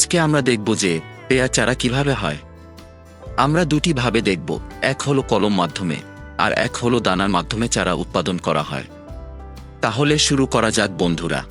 আজকে আমরা দেখব যে পেয়া চারা কীভাবে হয়। আমরা দুটি ভাবে দেখব, এক হলো কলম মাধ্যমে, আর এক হলো দানার মাধ্যমে চারা উৎপাদন করা হয়। তাহলে শুরু করা যাক, বন্ধুরা।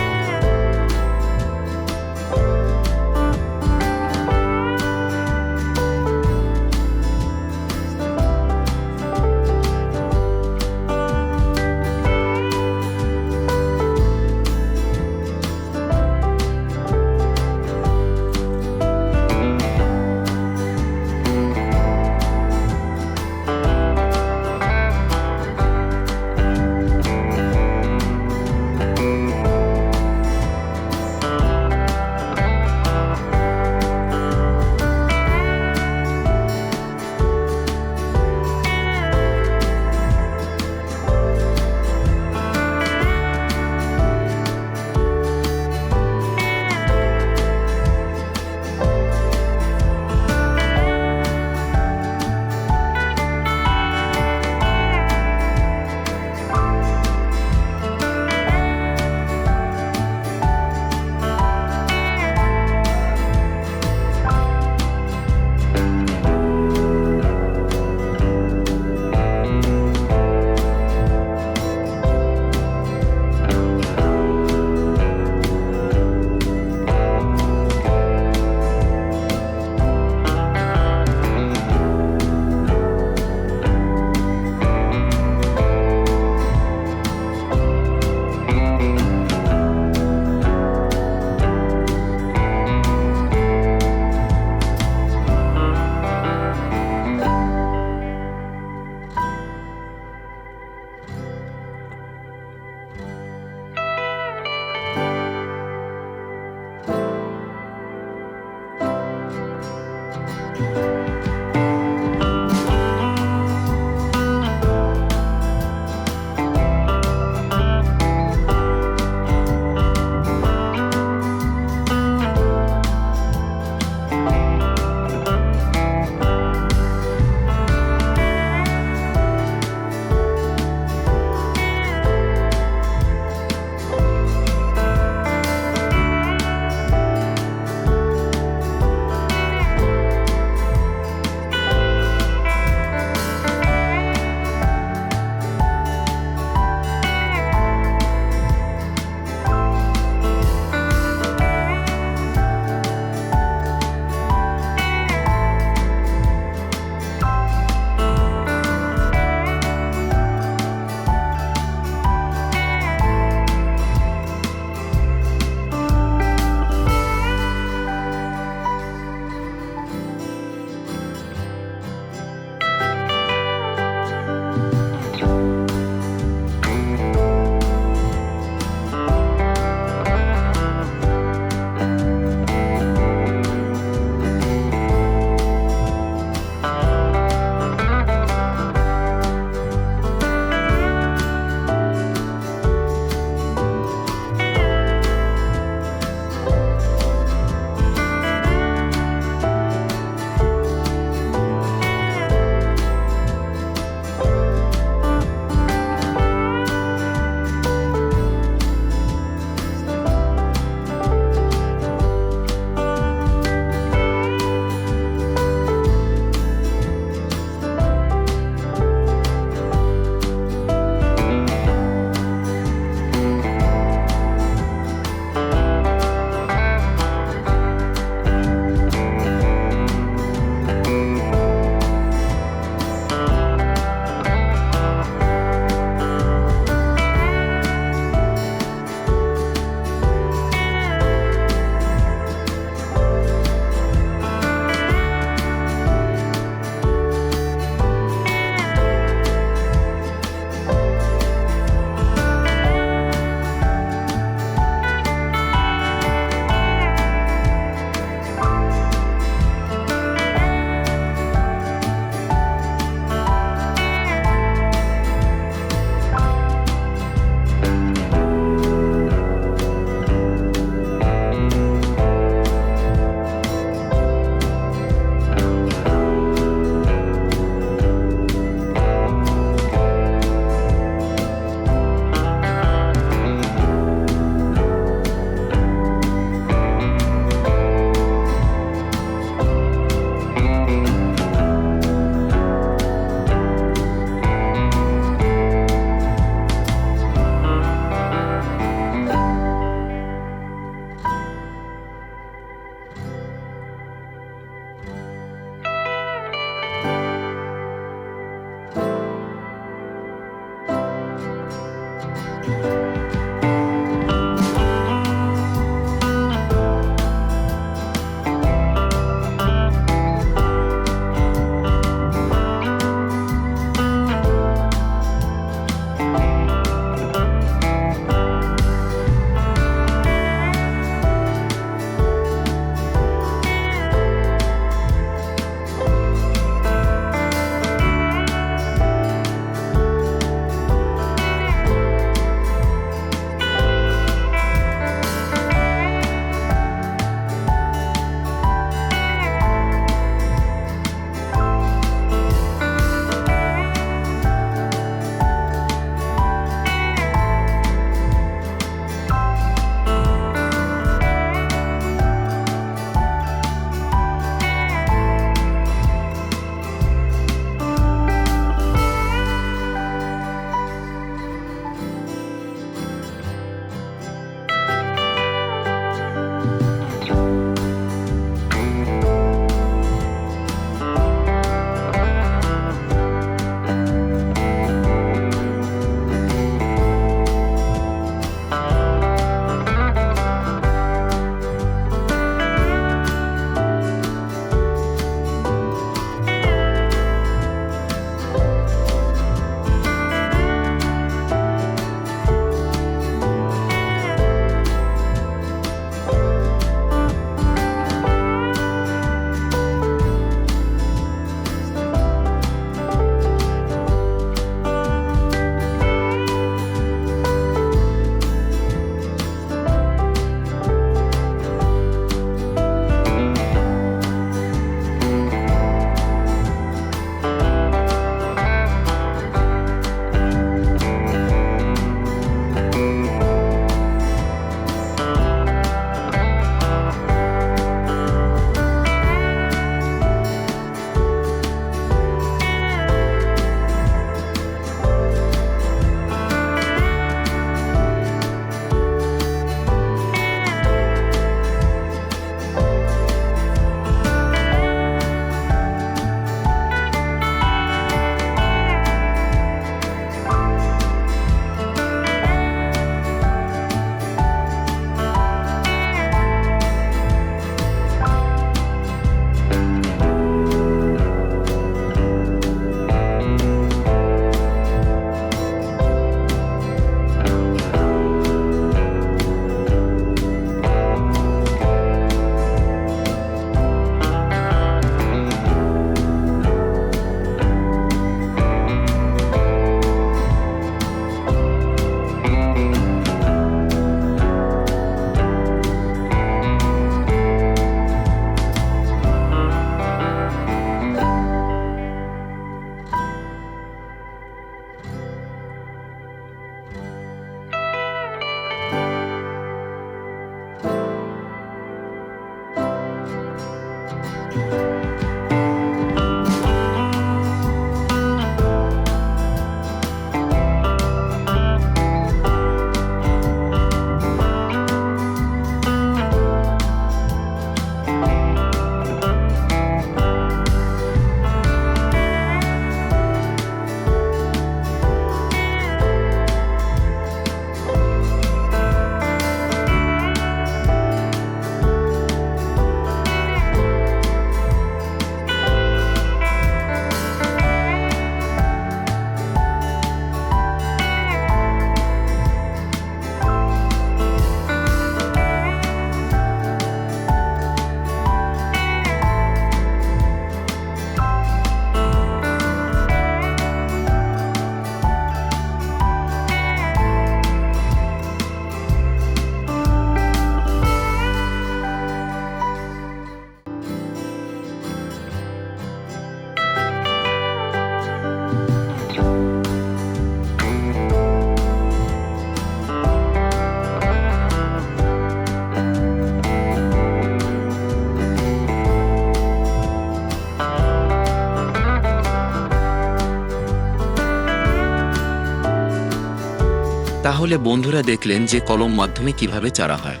তাহলে বন্ধুরা দেখলেন যে কলম মাধ্যমে কীভাবে চারা হয়।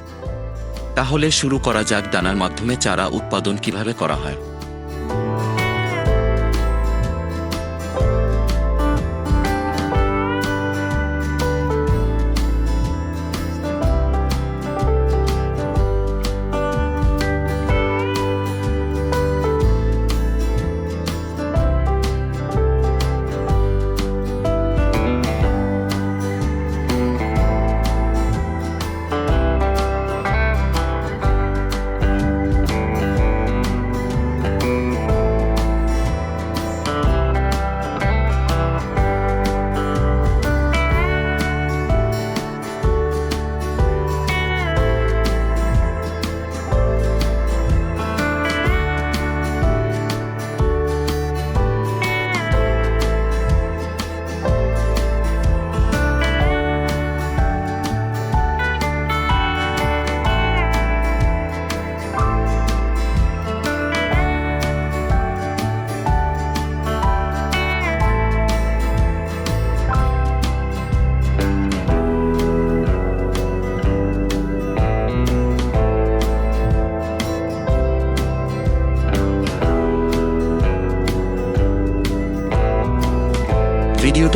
তাহলে শুরু করা যাক দানার মাধ্যমে চারা উৎপাদন কীভাবে করা হয়।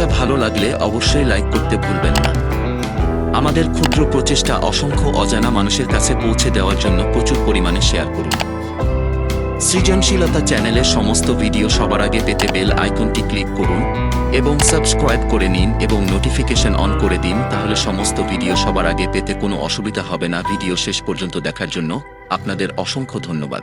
ভিডিওটা ভালো লাগলে অবশ্যই লাইক করতে ভুলবেন না। আমাদের ক্ষুদ্র প্রচেষ্টা অসংখ্য অজানা মানুষের কাছে পৌঁছে দেওয়ার জন্য প্রচুর পরিমাণে শেয়ার করুন। সৃজনশীলতা চ্যানেলের সমস্ত ভিডিও সবার আগে পেতে বেল আইকনটি ক্লিক করুন এবং সাবস্ক্রাইব করে নিন এবং নোটিফিকেশন অন করে দিন, তাহলে সমস্ত ভিডিও সবার আগে পেতে কোনো অসুবিধা হবে না। ভিডিও শেষ পর্যন্ত দেখার জন্য আপনাদের অসংখ্য ধন্যবাদ।